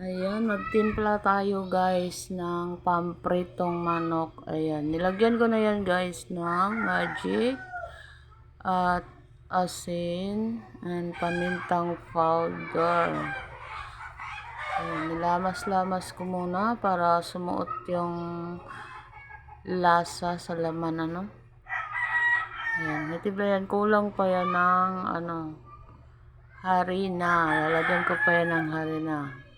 Ayan, magtimpla tayo guys ng pampritong manok. Ayan, nilagyan ko na yan guys ng magic at asin and pamintang powder. Ayan, nilamas-lamas ko muna para sumuot yung lasa sa laman ano. Ayan, natibla yan. Kulang pa yan ng ano, harina. Lalagyan ko pa yan ng harina.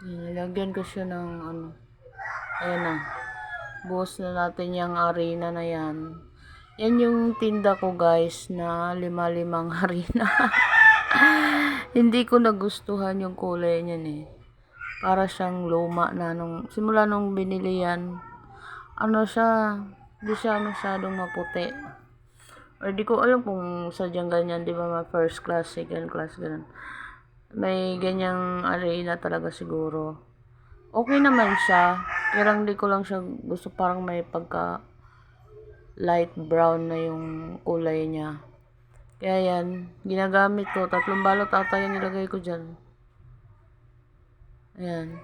Nilagyan ko siya ng ano. Ayan na. Buhos na natin yung harina na yan. Yan yung tinda ko guys na lima-limang harina. Hindi ko nagustuhan yung kulay niyan eh. Para siyang luma na nung simula nung binili yan. Ano siya, hindi siya masyadong maputi. Or di ko alam kung sadyang ganyan, di ba, first class, second class, ganun may ganyang arena talaga siguro. Okay naman siya. Kaya lang di ko lang siya gusto parang may pagka light brown na yung kulay niya. Kaya yan, ginagamit ko. Tatlong balot ata yung nilagay ko dyan. Ayan.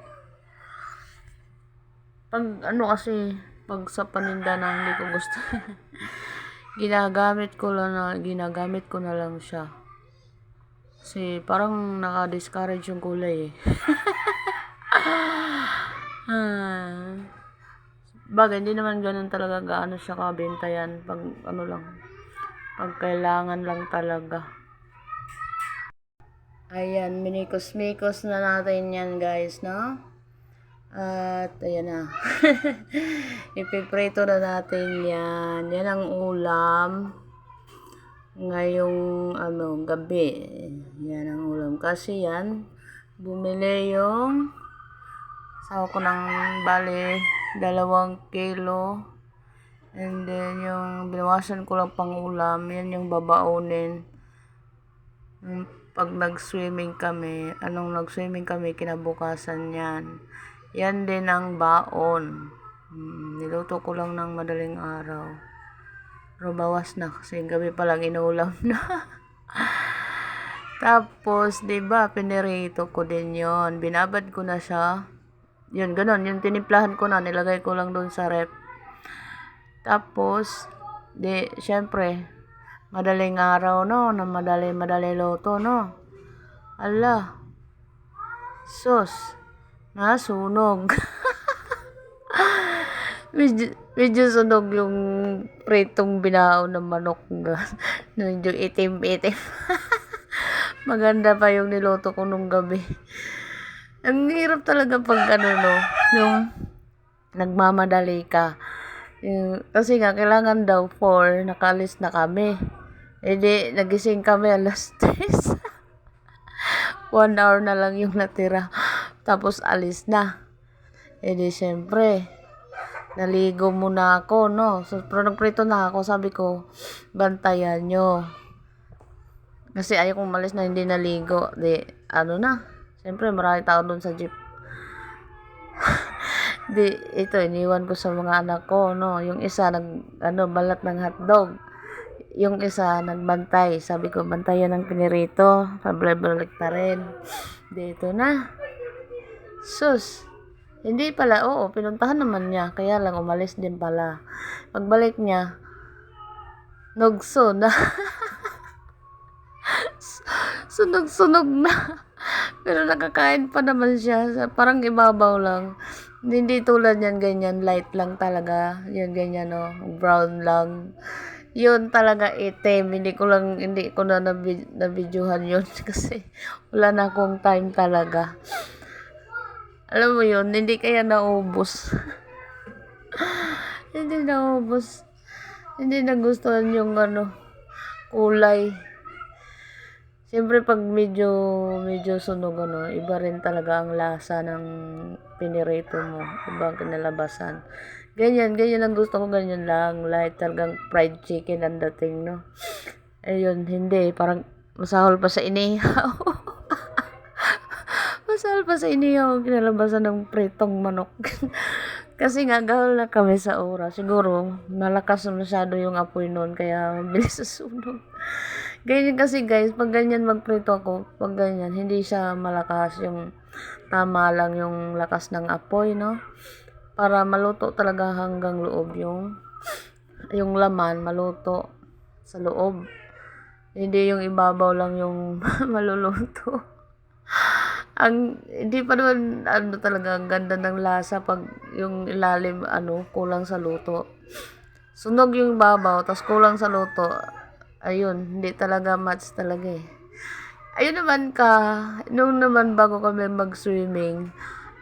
Pag ano kasi, pag sa paninda na hindi ko gusto. ginagamit ko lang na, ginagamit ko na lang siya. Kasi parang naka-discourage yung kulay eh. ah. Hindi naman ganun talaga gaano siya kabenta yan. Pag ano lang. Pag kailangan lang talaga. Ayan, minikos-mikos na natin yan guys, no? At ayan na. Ipiprito na natin yan. Yan ang ulam ngayong ano gabi. Yan ang ulam. Kasi yan, bumili yung sawa ko ng bali dalawang kilo. And then yung binawasan ko lang pang ulam, yan yung babaonin. Yung Pag nag-swimming kami, anong nag-swimming kami, kinabukasan yan. Yan din ang baon. Hmm, niluto ko lang ng madaling araw. Pero na kasi gabi pa lang inulam na. Tapos, 'di ba, pinirito ko din 'yon. Binabad ko na siya. 'Yun, ganun, yung tinimplahan ko na, nilagay ko lang doon sa rep. Tapos, di, syempre, madaling araw, no, na madali, madali loto, no. Ala, sus, nasunog. medyo, medyo sunog yung pritong binao ng manok. medyo itim-itim. Maganda pa yung niloto ko nung gabi. Ang hirap talaga pag ano no, yung nagmamadali ka. Yung, kasi nga, kailangan daw 4, nakalis na kami. E di, nagising kami alas 3. One hour na lang yung natira. Tapos alis na. E di, syempre, naligo muna ako, no? So, pero nagprito na ako, sabi ko, bantayan nyo. Kasi ayaw kong malis na hindi naligo. Di, ano na, Siyempre, marami tao doon sa jeep. Di, ito, iniwan ko sa mga anak ko, no. Yung isa, nag, ano, balat ng hotdog. Yung isa, nagbantay. Sabi ko, bantayan ng pinirito. Pabalik na rin. Dito na. Sus. Hindi pala, oo, pinuntahan naman niya. Kaya lang, umalis din pala. Pagbalik niya, nugso na. Sunog-sunog na. Pero nakakain pa naman siya. Parang ibabaw lang. Hindi tulad yan ganyan. Light lang talaga. Yan ganyan no. Brown lang. Yun talaga itim. Hindi ko lang, hindi ko na nabidyohan yun. Kasi wala na akong time talaga. Alam mo yun, hindi kaya naubos. hindi naubos. Hindi nagustuhan yung ano, kulay. Siyempre pag medyo medyo sunog ano, iba rin talaga ang lasa ng pinirito mo, ibang kinalabasan. Ganyan, ganyan ang gusto ko, ganyan lang, light talagang fried chicken ang dating, no. Ayun, hindi, parang masahol pa sa inihaw. pa sa inihaw ang kinalabasan ng pritong manok. Kasi nga, gahol na kami sa oras. Siguro, malakas na masyado yung apoy noon, kaya mabilis sa sunog. Ganyan kasi guys, pag ganyan magprito ako, pag ganyan, hindi siya malakas yung tama lang yung lakas ng apoy, no? Para maluto talaga hanggang loob yung yung laman maluto sa loob. Hindi yung ibabaw lang yung maluluto. Ang hindi pa naman ano talaga ang ganda ng lasa pag yung ilalim ano kulang sa luto. Sunog yung babaw, tas kulang sa luto. Ayun, hindi talaga match talaga eh. Ayun naman ka, nung naman bago kami mag-swimming,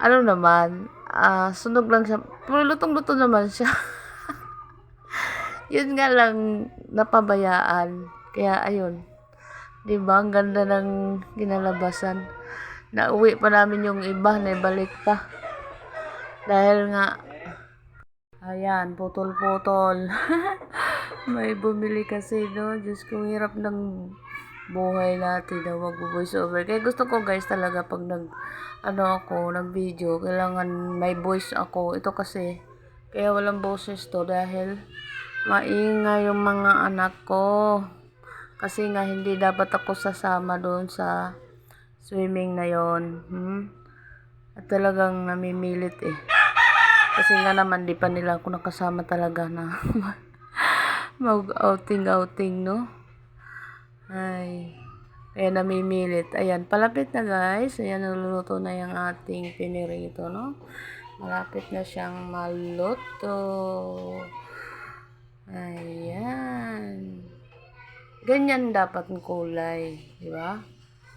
ano naman, ah sunog lang siya. Pero lutong-luto naman siya. yun nga lang, napabayaan. Kaya ayun, di ba ang ganda ng kinalabasan. Nauwi pa namin yung iba, naibalik pa. Dahil nga, Ayan, putol-putol. May bumili kasi, no? Diyos ko, hirap ng buhay natin na mag-voice over. Kaya gusto ko, guys, talaga pag nag, ano ako, nag-video, kailangan may voice ako. Ito kasi, kaya walang boses to dahil maingay yung mga anak ko. Kasi nga, hindi dapat ako sasama doon sa swimming na yon hmm? At talagang namimilit eh. Kasi nga naman, di pa nila ako nakasama talaga na mag-outing-outing, no? Ay, kaya namimilit. Ayan, palapit na guys. Ayan, naluluto na yung ating pinirito, no? Malapit na siyang maluto. Ayan. Ganyan dapat ang kulay, di ba?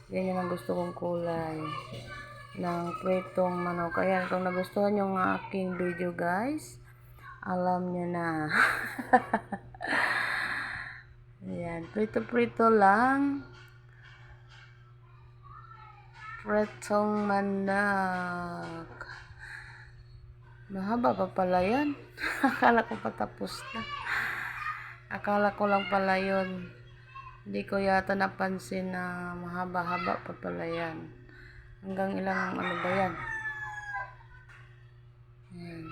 Ganyan ang gusto kong kulay ng pritong manok. Ayan, kung nagustuhan yung aking video guys, alam nyo na. Ayan, prito-prito lang. Pritong manak. Mahaba pa pala yan. Akala ko patapos na. Akala ko lang pala yun. Hindi ko yata napansin na mahaba-haba pa pala yan. Hanggang ilang ano ba yan? Yan.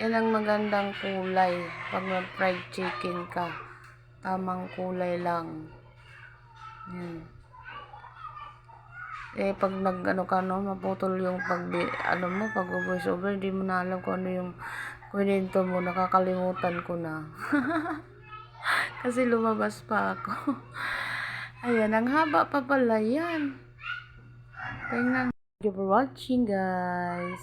Yan ang magandang kulay pag mag-fried chicken ka. Tamang kulay lang. Yan. Eh, pag nag, ano ka, no, maputol yung pag, ano mo, pag voice over, di mo na alam kung ano yung kwento mo, nakakalimutan ko na. Kasi lumabas pa ako. Ayan, ang haba pa pala yan. Tingnan. Thank you for watching, guys.